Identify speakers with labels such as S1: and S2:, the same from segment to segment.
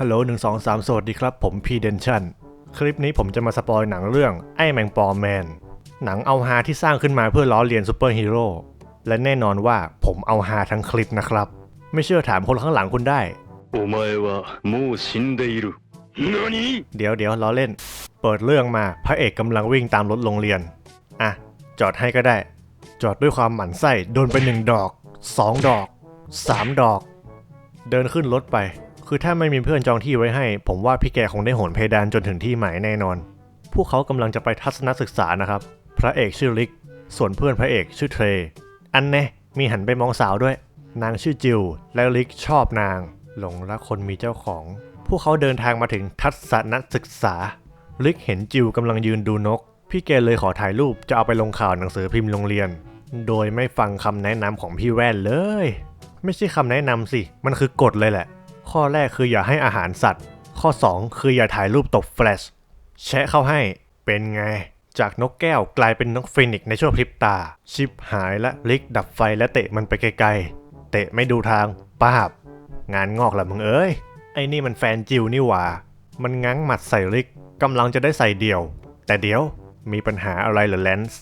S1: ฮัลโหลหนึ่งสองสามสวัสดีครับ ผมพีเดนชันคลิปนี้ผมจะมาสปอยหนังเรื่องไอ้แมงปอแมน หนังเอาฮาที่สร้างขึ้นมาเพื่อล้อเลียนซูเปอร์ฮีโร่ และแน่นอนว่าผมเอาฮาทั้งคลิปนะครับ ไม่เชื่อถามคนข้างหลังคุณได้เดี๋ยวเดี๋ยวล้อเล่น เปิดเรื่องมาพระเอกกำลังวิ่งตามรถโรงเรียน อะ จอดให้ก็ได้ จอดด้วยความหมั่นไส้โดนไปหนึ่งดอกสองดอกสามดอก เดินขึ้นรถไป คือถ้าไม่มีเพื่อนจองที่ไว้ให้ ผมว่าพี่แกคงได้โหนเพดานจนถึงที่หมายแน่นอน พวกเขากำลังจะไปทัศนศึกษานะครับ พระเอกชื่อลิก ส่วนเพื่อนพระเอกชื่อเทร อันแน่มีหันไปมองสาวด้วย นางชื่อจิวและลิกชอบนาง หลงรักคนมีเจ้าของ พวกเขาเดินทางมาถึงทัศนศึกษา ลิกเห็นจิวกำลังยืนดูนก พี่แกเลยขอถ่ายรูปจะเอาไปลงข่าวหนังสือพิมพ์โรงเรียน โดยไม่ฟังคำแนะนำของพี่แว่นเลย ไม่ใช่คำแนะนำสิ มันคือกฎเลยแหละ ข้อแรกคืออย่าให้อาหารสัตว์ ข้อ 2 คืออย่าถ่ายรูปตบแฟลชแชะเข้าให้เป็นไง จากนกแก้วกลายเป็นนกฟินิกในช่วงพริบตา ชิปหายและลิกดับไฟและเตะมันไปไกลๆ เตะไม่ดูทางป้าบ งานงอกละมึงเอ้ย ไอ้นี่มันแฟนจิวนี่หว่า มันง้างหมัดใส่ลิกกำลังจะได้ใส่เดี่ยว แต่เดี๋ยวมีปัญหาอะไรเหรอแลนส์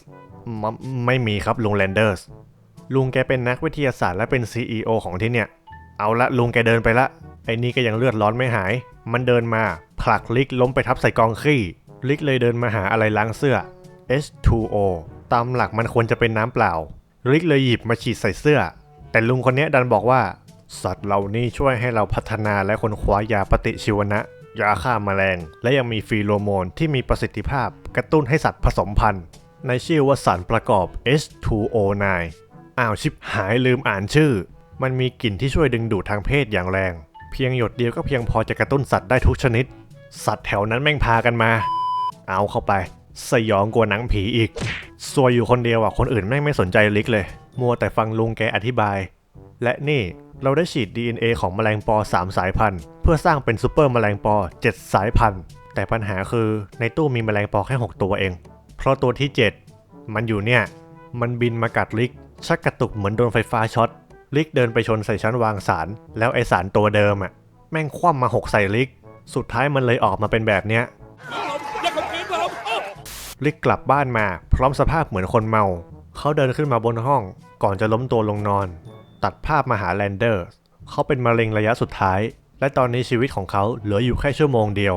S1: ไม่มีครับลุงแลนเดอร์สลุงแกเป็นนักวิทยาศาสตร์และเป็น CEO ของที่เนี่ย เอาละลุงแกเดินไปละ ไอ้นี่ก็ยังเลือดร้อนไม่หาย มันเดินมาผลักลิกล้มไปทับใส่กองขี้ ลิกเลยเดินมาหาอะไรล้างเสื้อ H2O ตามหลักมันควรจะเป็นน้ำเปล่า ลิกเลยหยิบมาฉีดใส่เสื้อ แต่ลุงคนนี้ดันบอกว่า สัตว์เหล่านี้ช่วยให้เราพัฒนาและค้นคว้ายาปฏิชีวนะ ยาฆ่าแมลง และยังมีฟีโรโมนที่มีประสิทธิภาพ กระตุ้นให้สัตว์ผสมพันธุ์ในชื่อว่าสารประกอบ H2O9 อ้าวชิบหายลืมอ่านชื่อ มันมีกลิ่นที่ช่วยดึงดูดทางเพศอย่างแรง เพียงหยดเดียวก็เพียงพอจะกระตุ้นสัตว์ได้ทุกชนิด สัตว์แถวนั้นแม่งพากันมา เอาเข้าไป สยองกว่าหนังผีอีกซวยอยู่คนเดียวอะคนอื่นแม่งไม่สนใจลิกเลย มัวแต่ฟังลุงแกอธิบาย และนี่เราได้ฉีด DNA ของแมลงปอ 3 สายพันธุ์ เพื่อสร้างเป็นซูเปอร์แมลงปอ 7 สายพันธุ์ แต่ปัญหาคือในตู้มีแมลงปอแค่ 6 ตัวเอง เพราะตัวที่ 7 มันอยู่เนี่ย มันบินมากัดลิก ชักกระตุกเหมือนโดนไฟฟ้าช็อต ลิกเดินไปชนใส่ชั้นวางสาร แล้วไอสารตัวเดิมอะแม่งคว่ำมาหกใส่ลิก สุดท้ายมันเลยออกมาเป็นแบบเนี้ยลิกกลับบ้านมา พร้อมสภาพเหมือนคนเมา เขาเดินขึ้นมาบนห้อง ก่อนจะล้มตัวลงนอน ตัดภาพมาหาแลนเดอร์ เขาเป็นมะเร็งระยะสุดท้าย และตอนนี้ชีวิตของเขาเหลืออยู่แค่ชั่วโมงเดียว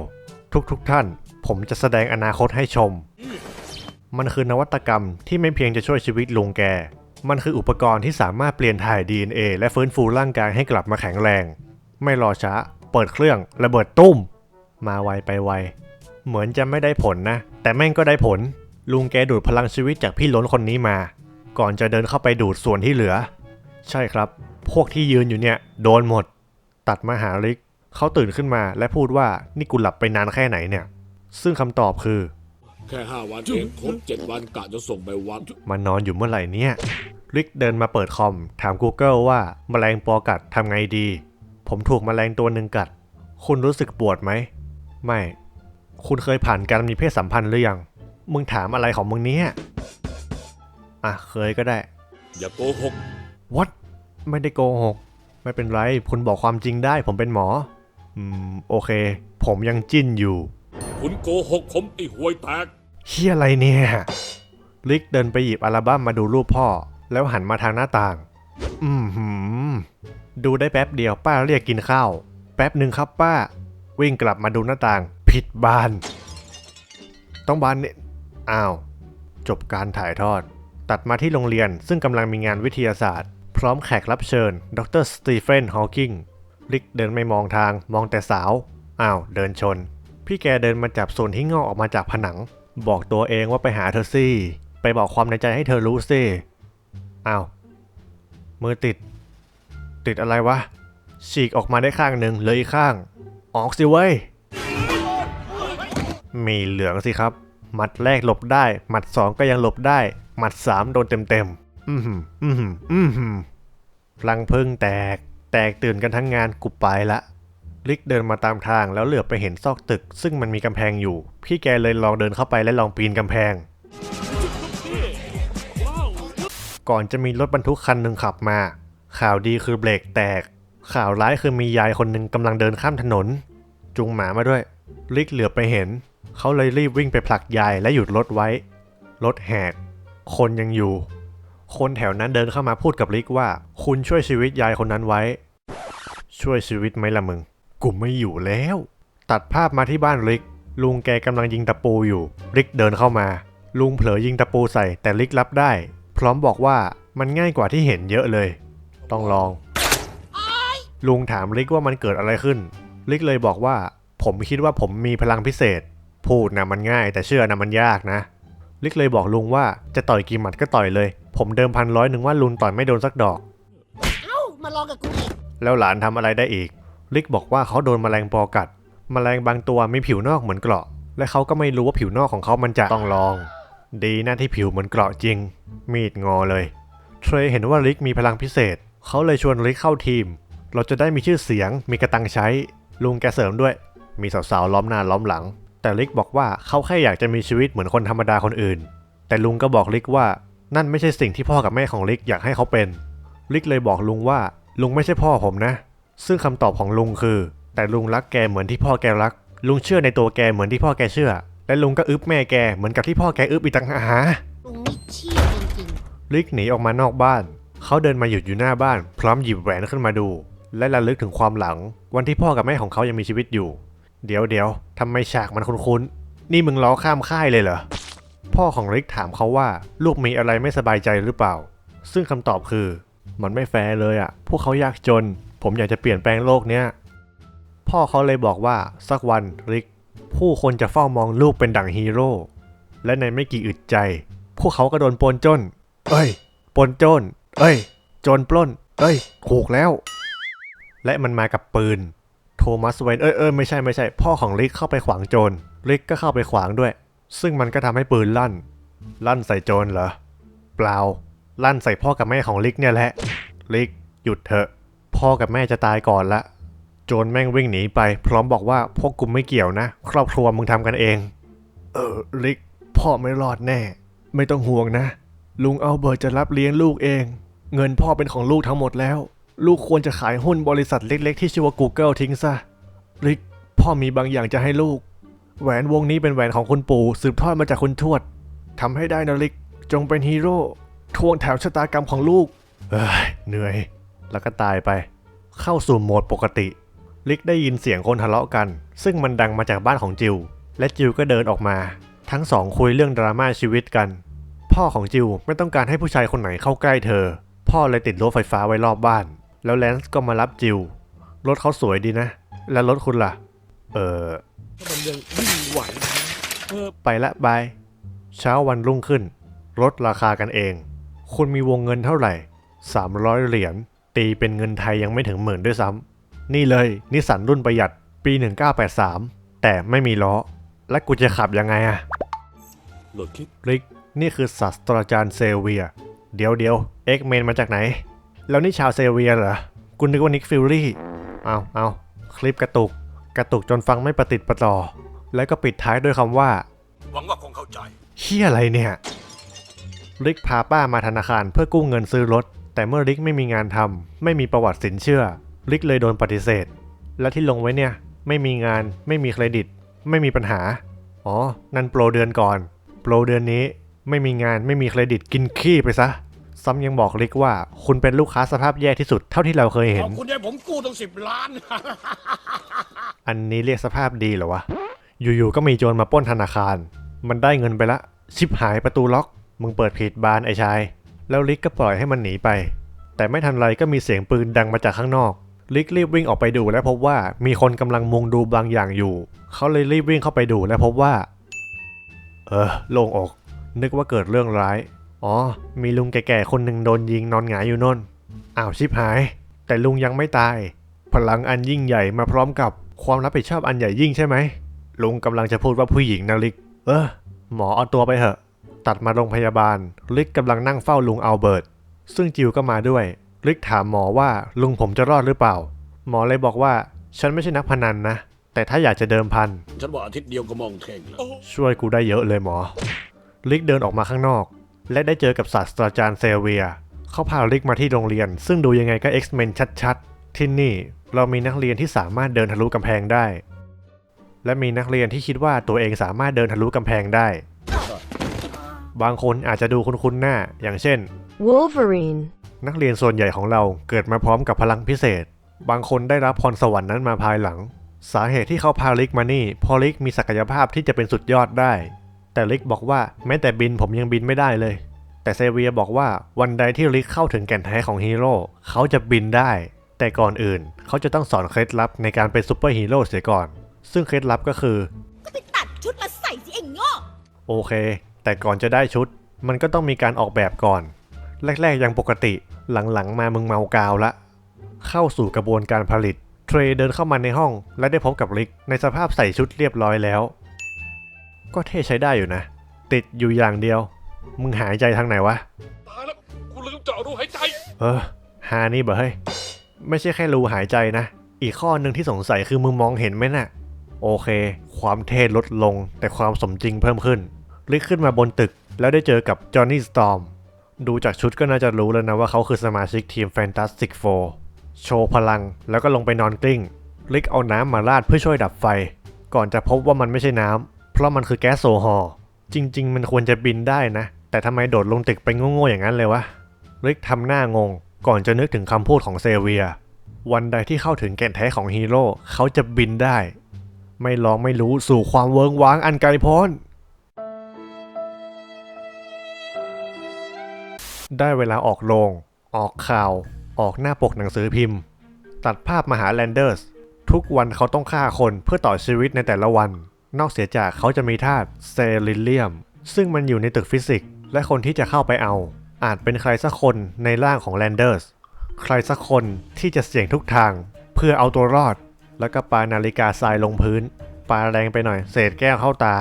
S1: ทุกๆทท่าน ผมจะแสดงอนาคตให้ชม มันคือนวัตกรรมที่ไม่เพียงจะช่วยชีวิตลุงแก มันคืออุปกรณ์ที่สามารถเปลี่ยนถ่าย DNA และฟื้นฟูร่างกายให้กลับมาแข็งแรง ไม่รอช้า เปิดเครื่องระเบิดตุ้ม มาไวไปไว เหมือนจะไม่ได้ผลนะ แต่แม่งก็ได้ผล ลุงแกดูดพลังชีวิตจากพี่ล้นคนนี้มา ก่อนจะเดินเข้าไปดูดส่วนที่เหลือ ใช่ครับ พวกที่ยืนอยู่เนี่ยโดนหมด ตัดมาหาลิกเขาตื่นขึ้นมาและพูดว่านี่กูหลับไปนานแค่ไหนเนี่ย ซึ่งคำตอบคือ
S2: แค่ห้าวันเองครบเจ็ดวันกะจะส่งไปวัด
S1: มานอนอยู่เมื่อไหร่เนี่ย ริกเดินมาเปิดคอม ถาม Google ว่าแมลงปอกัดทำไงดี ผมถูกแมลงตัวหนึ่งกัด คุณรู้สึกปวดไหม ไม่ คุณเคยผ่านการมีเพศสัมพันธ์หรือยัง มึงถามอะไรของมึงเนี่ย อะ เคยก็ได้
S2: อย่าโกหก
S1: What ไม่ได้โกหก ไม่เป็นไร คุณบอกความจริงได้ ผมเป็นหมอ อืม โอเค ผมยังจิ้นอยู่
S2: คุณโกหกผมไอ้ห่วยแตก
S1: เฮียอะไรเนี่ยลิกเดินไปหยิบอัลบั้มมาดูรูปพ่อ แล้วหันมาทางหน้าต่าง อืมหืมดูได้แป๊บเดียวป้าเรียกกินข้าว แป๊บหนึ่งครับป้า วิ่งกลับมาดูหน้าต่าง ผิดบาน ต้องบานเนี่ยอ้าว จบการถ่ายทอด ตัดมาที่โรงเรียนซึ่งกำลังมีงานวิทยาศาสตร์ พร้อมแขกรับเชิญ ดรสตีเฟนฮอว์กิงลิกเดินไม่มองทาง มองแต่สาว อ้าว เดินชน พี่แกเดินมาจับส่วนที่งอกออกมาจากผนัง บอกตัวเองว่าไปหาเธอสิไปบอกความในใจให้เธอรู้สิอ้าวมือติด ติดอะไรวะ ฉีกออกมาได้ข้างหนึ่งเหลืออีกข้าง ออกสิเว้ย มีเหลืองสิครับ หมัดแรกหลบได้ หมัดสองก็ยังหลบได้ หมัดสามโดนเต็มเต็มอืมอืมอืมหืมพลังพึ่งแตก แตกตื่นกันทั้งงานกูไปละ ลิกเดินมาตามทางแล้วเหลือบไปเห็นซอกตึก ซึ่งมันมีกำแพงอยู่ พี่แกเลยลองเดินเข้าไปและลองปีนกำแพง ก่อนจะมีรถบรรทุกคันหนึ่งขับมา ข่าวดีคือเบรกแตก ข่าวร้ายคือมียายคนหนึ่งกำลังเดินข้ามถนนจูงหมามาด้วย ลิกเหลือบไปเห็น เขาเลยรีบวิ่งไปผลักยายและหยุดรถไว้ รถแหก คนยังอยู่ คนแถวนั้นเดินเข้ามาพูดกับลิกว่า คุณช่วยชีวิตยายคนนั้นไว้ ช่วยชีวิตไหมล่ะมึง กูไม่อยู่แล้ว ตัดภาพมาที่บ้านลิก ลุงแกกำลังยิงตะปูอยู่ลิกเดินเข้ามา ลุงเผลอยิงตะปูใส่แต่ลิกรับได้ พร้อมบอกว่ามันง่ายกว่าที่เห็นเยอะเลย ต้องลอง ลุงถามลิกว่ามันเกิดอะไรขึ้นลิกเลยบอกว่า ผมคิดว่าผมมีพลังพิเศษ พูดนะมันง่าย แต่เชื่อนะมันยากนะลิกเลยบอกลุงว่าจะต่อยกี่หมัดก็ต่อยเลย ผมเดิมพันร้อยหนึ่งว่าลุงต่อยไม่โดนสักดอก
S3: เอ้า มาลองกับกูอีก
S1: แล้วหลานทำอะไรได้อีก ลิกบอกว่าเขาโดนแมลงปอกัดแมลงบางตัวมีผิวนอกเหมือนเกราะ และเขาก็ไม่รู้ว่าผิวนอกของเขามันจะต้องลอง ดีนะที่ผิวเหมือนเกราะจริง มีดงอเลย เทรย์เห็นว่าลิกมีพลังพิเศษ เขาเลยชวนลิกเข้าทีม เราจะได้มีชื่อเสียง มีกระตังใช้ ลุงแกเสริมด้วย มีสาวๆล้อมหน้าล้อมหลัง แต่ลิกบอกว่าเขาแค่อยากจะมีชีวิตเหมือนคนธรรมดาคนอื่น แต่ลุงก็บอกลิกว่านั่นไม่ใช่สิ่งที่พ่อกับแม่ของลิกอยากให้เขาเป็น ลิกเลยบอกลุงว่าลุงไม่ใช่พ่อผมนะ ซึ่งคำตอบของลุงคือ แต่ลุงรักแกเหมือนที่พ่อแกรัก ลุงเชื่อในตัวแกเหมือนที่พ่อแกเชื่อ และลุงก็อึบแม่แกเหมือนกับที่พ่อแกอึบอีกต่างหาก
S3: ลุงนี่เชี่ยจริง
S1: ลิกหนีออกมานอกบ้าน เขาเดินมาหยุดอยู่หน้าบ้าน พร้อมหยิบแหวนขึ้นมาดู และระลึกถึงความหลัง วันที่พ่อกับแม่ของเขายังมีชีวิตอยู่ เดี๋ยวเดี๋ยวทำไมฉากมันคุ้นๆนี่มึงล้อข้ามค่ายเลยเหรอพ่อของลิกถามเขาว่าลูกมีอะไรไม่สบายใจหรือเปล่า ซึ่งคำตอบคือ มันไม่แฟร์เลยอะ่ะ พวกเขายากจน ผมอยากจะเปลี่ยนแปลงโลกเนี้ย พ่อเขาเลยบอกว่าสักวันริก ผู้คนจะเฝ้ามองลูกเป็นดั่งฮีโร่ และในไม่กี่อึดใจ พวกเขาก็โดนปนจน เอ้ย ปนจน เอ้ยจรปล้น เอ้ยถูกแล้ว และมันมากับปืน โทมัสเวน เอ้ยเอ้ยไม่ใช่ไม่ใช่ พ่อของริกเข้าไปขวางโจร ริกก็เข้าไปขวางด้วย ซึ่งมันก็ทำให้ปืนลั่น ลั่นใส่โจรเหรอ เปล่า ลั่นใส่พ่อกับแม่ของลิกเนี่ยแหละลิกหยุดเถอะ พ่อกับแม่จะตายก่อนละโจรแม่งวิ่งหนีไป พร้อมบอกว่าพวกกูไม่เกี่ยวนะ ครอบครัวมึงทำกันเอง เออลิกพ่อไม่รอดแน่ ไม่ต้องห่วงนะ ลุงเอาเบิร์ตจะรับเลี้ยงลูกเอง เงินพ่อเป็นของลูกทั้งหมดแล้ว ลูกควรจะขายหุ้นบริษัทเล็กๆ ที่ชื่อว่า Google ทิ้งซะลิกพ่อมีบางอย่างจะให้ลูก แหวนวงนี้เป็นแหวนของคุณปู่สืบทอดมาจากคุณทวดทำให้ได้นะลิกจงเป็นฮีโร่ทวงแถวชะตากรรมของลูก เอ้ยเหนื่อย แล้วก็ตายไป เข้าสู่โหมดปกติ ลิกได้ยินเสียงคนทะเลาะกัน ซึ่งมันดังมาจากบ้านของจิว และจิวก็เดินออกมา ทั้งสองคุยเรื่องดราม่าชีวิตกัน พ่อของจิวไม่ต้องการให้ผู้ชายคนไหนเข้าใกล้เธอ พ่อเลยติดรั้วไฟฟ้าไว้รอบบ้าน แล้วแลนซ์ก็มารับจิว รถเขาสวยดีนะ แล้วรถคุณล่ะ เออ
S2: มันยังวิ่งไหวนะเออ
S1: ไปละบายเช้าวันรุ่งขึ้นลดราคากันเอง คุณมีวงเงินเท่าไหร่ 300 เหรียญ ตีเป็นเงินไทยยังไม่ถึงหมื่นด้วยซ้ำนี่เลยนิสสันรุ่นประหยัดปี 1983 แต่ไม่มีล้อ และกูจะขับยังไงอะ
S2: โหลดคลิป
S1: ริกนี่คือศาสตราจารย์เซเวีย เดี๋ยวเดี๋ยวเอ็กเมนมาจากไหน แล้วนี่ชาวเซเวียเหรอกูนึกว่านิกฟิลลี่เอาเอาคลิปกระตุก กระตุกจนฟังไม่ประติดประต่อ แล้วก็ปิดท้ายด้วยคำว่า
S2: หวังว่าคงเข้าใจ
S1: เฮียอะไรเนี่ยริกพาป้ามาธนาคารเพื่อกู้เงินซื้อรถ แต่เมื่อริกไม่มีงานทำไม่มีประวัติสินเชื่อ ริกเลยโดนปฏิเสธ และที่ลงไว้เนี่ย ไม่มีงาน ไม่มีเครดิต ไม่มีปัญหา อ๋อ นั่นโปรเดือนก่อน โปรเดือนนี้ไม่มีงานไม่มีเครดิตกินขี้ไปซะ ซ้ำยังบอกริกว่า คุณเป็นลูกค้าสภาพแย่ที่สุดเท่าที่เราเคยเห็
S2: ข
S1: น
S2: อบคุณให้ผมกู้ตั้งสิบล้าน
S1: อันนี้เรียกสภาพดีเหรอวะ อยู่ๆ ก็มีโจรมาปล้นธนาคาร มันได้เงินไปละ ชิบหายประตูล็อก มึงเปิดผิดบานไอ้ชาย แล้วลิกก็ปล่อยให้มันหนีไป แต่ไม่ทันไรก็มีเสียงปืนดังมาจากข้างนอก ลิกรีบวิ่งออกไปดูและพบว่ามีคนกำลังมุงดูบางอย่างอยู่ เขาเลยรีบวิ่งเข้าไปดูและพบว่า เออโล่งอก นึกว่าเกิดเรื่องร้าย อ๋อ มีลุงแก่ๆคนหนึ่งโดนยิงนอนหงายอยู่น่นอ้าวชิบหาย แต่ลุงยังไม่ตาย พลังอันยิ่งใหญ่มาพร้อมกับความรับผิดชอบอันใหญ่ยิ่งใช่ไหมลุงกำลังจะพูดว่าผู้หญิงนะลิก เออหมอเอาตัวไปเถอะ ตัดมาโรงพยาบาล ลิกกำลังนั่งเฝ้าลุงอัลเบิร์ต ซึ่งจิวก็มาด้วย ลิกถามหมอว่าลุงผมจะรอดหรือเปล่า หมอเลยบอกว่าฉันไม่ใช่นักพนันนะ แต่ถ้าอยากจะเดิมพัน
S2: ฉันว่าอาทิตย์เดียวก็มองเท่งแล้ว
S1: ช่วยกูได้เยอะเลยหมอ ลิกเดินออกมาข้างนอก และได้เจอกับศาสตราจารย์เซเวีย เขาพาลิกมาที่โรงเรียน ซึ่งดูยังไงก็ X-Men ชัดๆ ที่นี่เรามีนักเรียนที่สามารถเดินทะลุกำแพงได้ และมีนักเรียนที่คิดว่าตัวเองสามารถเดินทะลุกำแพงได้ บางคนอาจจะดูคุ้นๆหน้า อย่างเช่น
S4: Wolverine,
S1: นักเรียนส่วนใหญ่ของเราเกิดมาพร้อมกับพลังพิเศษ บางคนได้รับพรสวรรค์นั้นมาภายหลัง สาเหตุที่เขาพาลิกมานี่เพอลิกมีศักยภาพที่จะเป็นสุดยอดได้ แต่ลิกบอกว่าแม้แต่บินผมยังบินไม่ได้เลย แต่เซเวียบอกว่าวันใดที่ลิกเข้าถึงแก่นแท้ของฮีโร่เขาจะบินได้ แต่ก่อนอื่นเขาจะต้องสอนเคล็ดลับในการเป็นซูเปอร์ฮีโร่เสียก่อน ซึ่งเคล็ดลับก็คือ
S5: ไปตัดชุดมาใส่สิเองโง่
S1: โอเค แต่ก่อนจะได้ชุด มันก็ต้องมีการออกแบบก่อน แรกๆยังปกติหลังๆมามึงเมากาวละ เข้าสู่กระบวนการผลิต เทรเดินเข้ามาในห้อง และได้พบกับริกในสภาพใส่ชุดเรียบร้อยแล้ว ก็เท่ใช้ได้อยู่นะ ติดอยู่อย่างเดียว มึงหายใจทางไหนวะ
S2: ตายแล้วกูลืมเจาะรูหายใจ
S1: เออหานี่เบอเฮ้ยไม่ใช่แค่รูหายใจนะ อีกข้อหนึ่งที่สงสัยคือมึงมองเห็นไหมน่ะ โอเค ความเท่ลดลงแต่ความสมจริงเพิ่มขึ้น ลิกขึ้นมาบนตึก แล้วได้เจอกับจอห์นนี่สตอมดูจากชุดก็น่าจะรู้แล้วนะว่าเขาคือสมาชิกทีม Fantastic Four โชว์พลังแล้วก็ลงไปนอนกลิ้ง ลิกเอาน้ำมาราดเพื่อช่วยดับไฟ ก่อนจะพบว่ามันไม่ใช่น้ำ เพราะมันคือแก๊สโซฮอล์จริง ๆ มันควรจะบินได้นะ แต่ทำไมโดดลงตึกไปโง่ๆอย่างนั้นเลยวะริกทำหน้างง ก่อนจะนึกถึงคำพูดของเซเวีย วันใดที่เข้าถึงแก่นแท้ของฮีโร่เขาจะบินได้ ไม่ลองไม่รู้สู่ความเวิงว้างอันไกลโพ้น ได้เวลาออกโรง ออกข่าว ออกหน้าปกหนังสือพิมพ์ ตัดภาพมาหาแลนเดอร์ส ทุกวันเขาต้องฆ่าคนเพื่อต่อชีวิตในแต่ละวัน นอกเสียจากเขาจะมีธาตุเซลิเลียม ซึ่งมันอยู่ในตึกฟิสิกส์และคนที่จะเข้าไปเอา อาจเป็นใครสักคนในร่างของแลนเดอร์ส ใครสักคนที่จะเสี่ยงทุกทาง เพื่อเอาตัวรอด แล้วก็ปานาฬิกาทรายลงพื้นปาแรงไปหน่อยเศษแก้วเข้าตา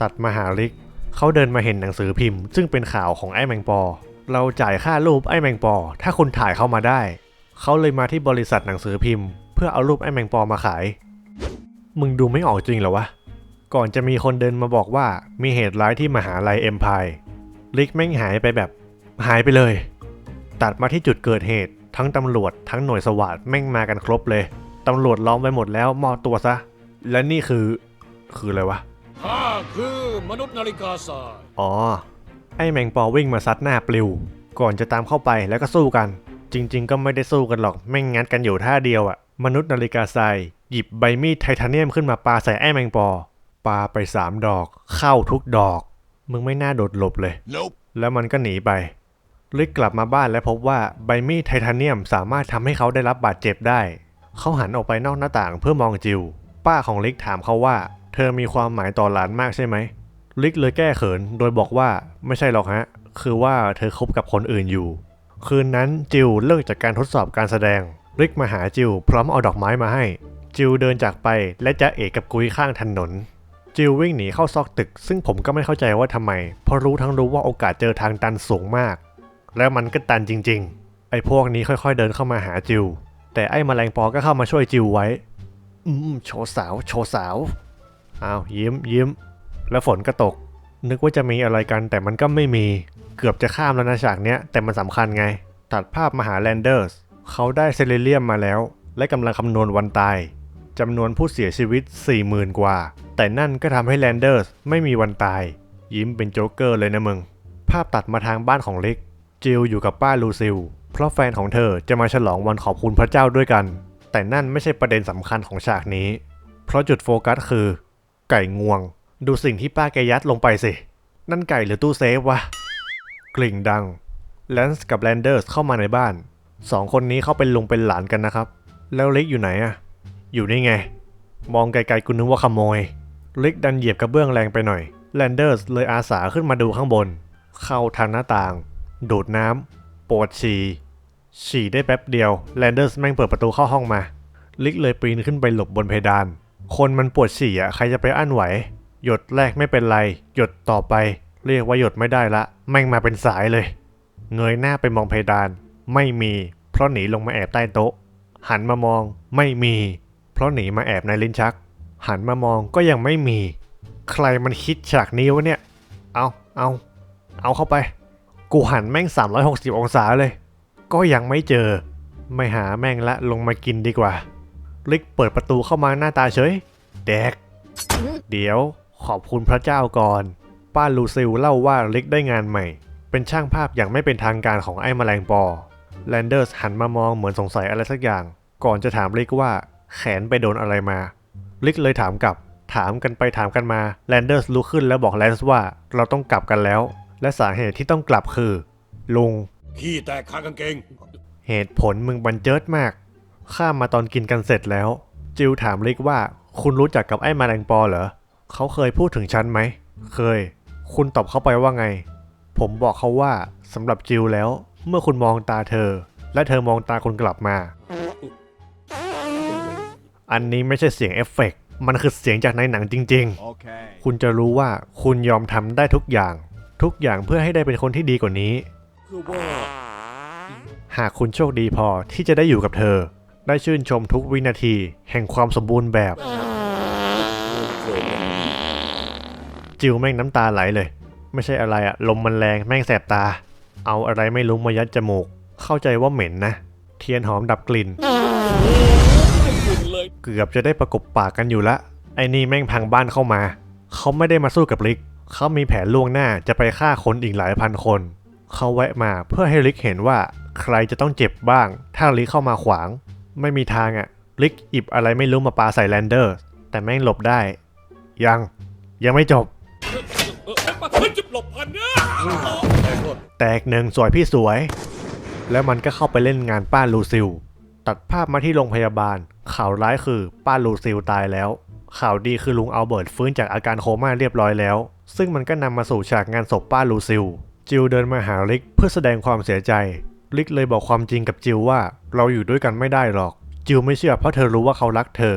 S1: ตัดมาหาลิกเขาเดินมาเห็นหนังสือพิมพ์ ซึ่งเป็นข่าวของไอ้แมงปอ เราจ่ายค่ารูปไอ้แมงปอ ถ้าคุณถ่ายเข้ามาได้ เขาเลยมาที่บริษัทหนังสือพิมพ์ เพื่อเอารูปไอ้แมงปอมาขาย มึงดูไม่ออกจริงเหรอวะ ก่อนจะมีคนเดินมาบอกว่ามีเหตุร้ายที่มหาลัยเอ็มพายลิกแม่งหายไปแบบหายไปเลย ตัดมาที่จุดเกิดเหตุ ทั้งตำรวจทั้งหน่วยสวัสดแม่งมากันครบเลย ตำรวจล้อมไปหมดแล้วมอบตัวซะ และนี่คือ คืออะไรวะ
S2: ข้าคือมนุษย์นาฬิกาทราย
S1: อ๋อ ไอ้แมงปอวิ่งมาซัดหน้าปลิว ก่อนจะตามเข้าไปแล้วก็สู้กัน จริง ๆ ก็ไม่ได้สู้กันหรอกแม่งงัดกันอยู่ท่าเดียวอะมนุษย์นาฬิกาทรายหยิบใบมีดไทเทเนียมขึ้นมาปาใส่ไอ้แมงปอปาไปสามดอก เข้าทุกดอก มึงไม่น่าโดดหลบเลย
S2: Nope
S1: แล้วมันก็หนีไปลิกกลับมาบ้านและพบว่าใบมีดไทเทเนียมสามารถทำให้เขาได้รับบาดเจ็บได้ เขาหันออกไปนอกหน้าต่างเพื่อมองจิว ป้าของลิกถามเขาว่า เธอมีความหมายต่อหลานมากใช่ไหม ลิกเลยแก้เขินโดยบอกว่าไม่ใช่หรอกฮะ คือว่าเธอคบกับคนอื่นอยู่ คืนนั้นจิวเลิกจากการทดสอบการแสดง ลิกมาหาจิวพร้อมเอาดอกไม้มาให้ จิวเดินจากไปและจะเอกกับกุยข้างถนน จิววิ่งหนีเข้าซอกตึก ซึ่งผมก็ไม่เข้าใจว่าทำไม เพราะรู้ทั้งรู้ว่าโอกาสเจอทางตันสูงมาก แล้วมันก็ตันจริง ๆ ไอ้พวกนี้ค่อยๆเดินเข้ามาหาจิว แต่ไอ้แมลงปอก็เข้ามาช่วยจิวไว้ อืมโชว์สาว โชว์สาว อ้าวยิ้มยิ้ม แล้วฝนก็ตก นึกว่าจะมีอะไรกันแต่มันก็ไม่มี เกือบจะข้ามแล้วนะฉากเนี้ยแต่มันสำคัญไง ตัดภาพมาหาแลนเดอร์สเขาได้เซเลเลียมมาแล้ว และกำลังคำนวณวันตายจำนวนผู้เสียชีวิต 40,000 กว่า แต่นั่นก็ทำให้แลนเดอร์สไม่มีวันตาย ยิ้มเป็นโจ๊กเกอร์เลยนะมึง ภาพตัดมาทางบ้านของเล็ก จิลอยู่กับป้าลูซิล เพราะแฟนของเธอจะมาฉลองวันขอบคุณพระเจ้าด้วยกัน แต่นั่นไม่ใช่ประเด็นสำคัญของฉากนี้ เพราะจุดโฟกัสคือ ไก่งวง ดูสิ่งที่ป้าแกยัดลงไปสิ นั่นไก่หรือตู้เซฟวะ กลิ่งดัง แลนส์กับแลนเดอร์สเข้ามาในบ้าน สองคนนี้เขาเป็นลุงเป็นหลานกันนะครับ แล้วล็กอยู่ไหนอะอยู่นี่ไง มองไกลๆกูนึกว่าขโมย ลิกดันเหยียบกระเบื้องแรงไปหน่อย แลนเดอร์สเลยอาสาขึ้นมาดูข้างบน เข้าทางหน้าต่าง ดูดน้ำปวดฉี่ ฉี่ได้แป๊บเดียว แลนเดอร์สแม่งเปิดประตูเข้าห้องมา ลิกเลยปีนขึ้นไปหลบบนเพดาน คนมันปวดฉี่อะใครจะไปอั้นไหว หยดแรกไม่เป็นไร หยดต่อไป เรียกว่าหยดไม่ได้ละ แม่งมาเป็นสายเลย เงยหน้าไปมองเพดาน ไม่มี เพราะหนีลงมาแอบใต้โต๊ะ หันมามอง ไม่มี เพราะหนีมาแอบในลิ้นชัก หันมามองก็ยังไม่มี ใครมันคิดฉากนี้วะเนี่ย เอาเอาเอาเข้าไป กูหันแม่ง 360 องศาเลย ก็ยังไม่เจอ ไม่หาแม่งละลงมากินดีกว่าลิกเปิดประตูเข้ามาหน้าตาเฉย แดก เดี๋ยว ขอบคุณพระเจ้าก่อน ป้าลูซิลเล่าว่าลิกได้งานใหม่ เป็นช่างภาพอย่างไม่เป็นทางการของไอ้แมลงปอ แลนเดอร์สหันมามองเหมือนสงสัยอะไรสักอย่าง ก่อนจะถามลิกว่าแขนไปโดนอะไรมา ลิกเลยถามกลับ ถามกันไปถามกันมา แลนเดอร์สลุกขึ้นแล้วบอกแลนส์ว่าเราต้องกลับกันแล้ว และสาเหตุที่ต้องกลับคือ ลุง
S2: ขี้แตกคากางเกง
S1: เหตุผลมึงบันเจิดมาก ข้ามมาตอนกินกันเสร็จแล้ว จิวถามลิกว่าคุณรู้จักกับไอ้แมลงปอเหรอ เขาเคยพูดถึงฉันไหม เคย คุณตอบเข้าไปว่าไง ผมบอกเขาว่าสำหรับจิวแล้ว เมื่อคุณมองตาเธอ และเธอมองตาคุณกลับมา อันนี้ไม่ใช่เสียงเอฟเฟกต์มันคือเสียงจากในหนังจริง ๆ คุณจะรู้ว่าคุณยอมทำได้ทุกอย่าง ทุกอย่างเพื่อให้ได้เป็นคนที่ดีกว่านี้
S2: คือว่า
S1: หากคุณโชคดีพอที่จะได้อยู่กับเธอ ได้ชื่นชมทุกวินาที แห่งความสมบูรณ์แบบ จิวแม่งน้ำตาไหลเลย ไม่ใช่อะไรอะลมมันแรงแม่งแสบตา เอาอะไรไม่รู้มายัดจมูก เข้าใจว่าเหม็นนะ เทียนหอมดับกลิ่น
S2: เกื
S1: อบจะได้ประกบปากกันอยู่ละ ไอ้นี่แม่งพังบ้านเข้ามา เขาไม่ได้มาสู้กับลิก เขามีแผนล่วงหน้าจะไปฆ่าคนอีกหลายพันคน เขาแวะมาเพื่อให้ลิกเห็นว่าใครจะต้องเจ็บบ้าง ถ้าลิกเข้ามาขวาง ไม่มีทางอะลิกอิบอะไรไม่รู้มาปาใส่แลนเดอร์ แต่แม่งหลบได้ ยัง ยังไม่จบ
S2: แตกห
S1: นึ่งสวยพี่สวย แล้วมันก็เข้าไปเล่นงานป้าลูซิล ตัดภาพมาที่โรงพยาบาล ข่าวร้ายคือป้าลูซิลตายแล้ว ข่าวดีคือลุงอัลเบิร์ตฟื้นจากอาการโคม่าเรียบร้อยแล้ว ซึ่งมันก็นำมาสู่ฉากงานศพป้าลูซิล จิลเดินมาหาลิกเพื่อแสดงความเสียใจ ลิกเลยบอกความจริงกับจิลว่าเราอยู่ด้วยกันไม่ได้หรอก จิลไม่เชื่อเพราะเธอรู้ว่าเขารักเธอ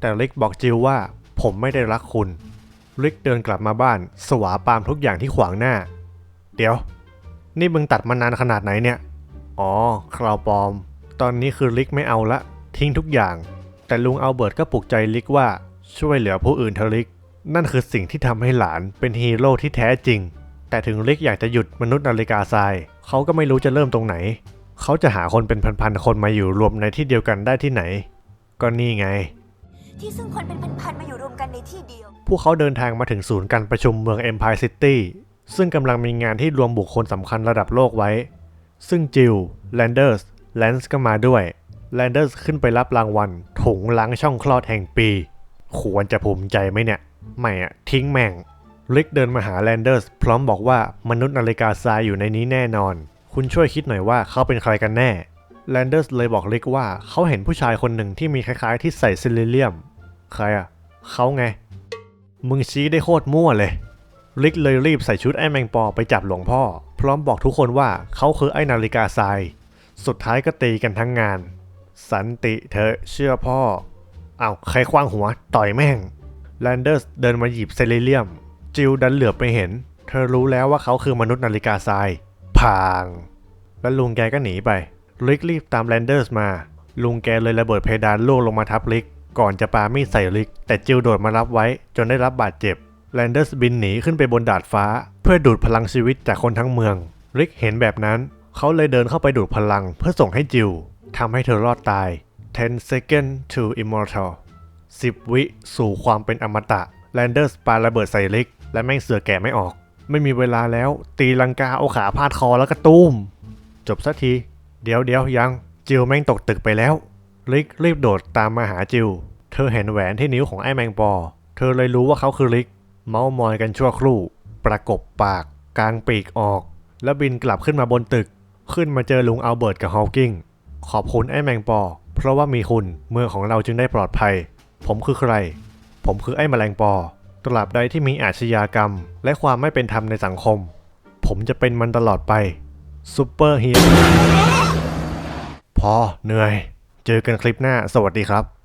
S1: แต่ลิกบอกจิลว่าผมไม่ได้รักคุณลิกเดินกลับมาบ้าน สวาปามทุกอย่างที่ขวางหน้า เดี๋ยว นี่มึงตัดมานานขนาดไหนเนี่ย อ๋อ คราวปลอม ตอนนี้คือลิกไม่เอาละ ทิ้งทุกอย่าง แต่ลุงอัลเบิร์ตก็ปลุกใจลิกว่าช่วยเหลือผู้อื่นเถอะลิก นั่นคือสิ่งที่ทำให้หลานเป็นฮีโร่ที่แท้จริง แต่ถึงลิกอยากจะหยุดมนุษย์นาฬิกาทรายเขาก็ไม่รู้จะเริ่มตรงไหน เขาจะหาคนเป็นพันๆคนมาอยู่รวมในที่เดียวกันได้ที่ไหน ก็นี่ไง
S5: ที่ซึ่งคนเป็นพันๆมาอยู่รวมกันในที่เดียว
S1: พวกเขาเดินทางมาถึงศูนย์การประชุมเมือง Empire City ซึ่งกำลังมีงานที่รวมบุคคลสำคัญระดับโลกไว้ ซึ่งจิลแลนเดอร์สแลนส์ก็มาด้วยแลนเดอร์สขึ้นไปรับรางวัลถุงล้างช่องคลอดแห่งปี ควรจะภูมิใจไหมเนี่ย ไม่อะทิ้งแม่งลิกเดินมาหาแลนเดอร์สพร้อมบอกว่ามนุษย์นาฬิกาทรายอยู่ในนี้แน่นอน คุณช่วยคิดหน่อยว่าเขาเป็นใครกันแน่แลนเดอร์สเลยบอกลิกว่าเขาเห็นผู้ชายคนหนึ่งที่มีคล้ายๆ ที่ใส่ซิลิเลียม ใครอะเขาไง มึงชี้ได้โคตรมั่วเลย ลิกเลยรีบใส่ชุดไอ้แมงปอไปจับหลวงพ่อ พร้อมบอกทุกคนว่าเขาคือไอ้นาฬิกาทราย สุดท้ายก็ตีกันทั้งงาน สันติเธอเชื่อพ่ออ้าวใครคว้างหัวต่อยแม่งแลนเดอร์สเดินมาหยิบเซเลเลียม จิลดันเหลือบไปเห็น เธอรู้แล้วว่าเขาคือมนุษย์นาฬิกาทรายพาง แล้วลุงแกก็หนีไปลิกรีบตามแลนเดอร์สมา ลุงแกเลยระเบิดเพดานโล่งลงมาทับลิก ก่อนจะปามีใส่ลิก แต่จิลโดดมารับไว้จนได้รับบาดเจ็บ แลนเดอร์สบินหนีขึ้นไปบนดาดฟ้า เพื่อดูดพลังชีวิตจากคนทั้งเมือง ริกเห็นแบบนั้น เขาเลยเดินเข้าไปดูดพลังเพื่อส่งให้จิลทำให้เธอรอดตาย 10 second to immortal 10 วิสู่ความเป็นอมตะแลนเดอร์สปาระเบิดใส่ลิก และแม่งเสือแก่ไม่ออก ไม่มีเวลาแล้ว ตีลังกาเอาขาพาดคอแล้วก็ตุ้ม จบสักที เดี๋ยวเดี๋ยวยังจิลแม่งตกตึกไปแล้วลิกรีบโดดตามมาหาจิลเธอเห็นแหวนที่นิ้วของไอ้แมงปอ เธอเลยรู้ว่าเขาคือลิก เมาส์มอยกันชั่วครู่ ประกบปาก กลางปีกออก แล้วบินกลับขึ้นมาบนตึก ขึ้นมาเจอลุงอัลเบิร์ตกับฮอลกิงขอบคุณไอ้แมงปอ เพราะว่ามีคุณเมืองของเราจึงได้ปลอดภัย ผมคือใคร ผมคือไอ้แมลงปอ ตราบใดที่มีอาชญากรรม และความไม่เป็นธรรมในสังคม ผมจะเป็นมันตลอดไปซูเปอร์ฮีโร่พอเหนื่อย เจอกันคลิปหน้า สวัสดีครับ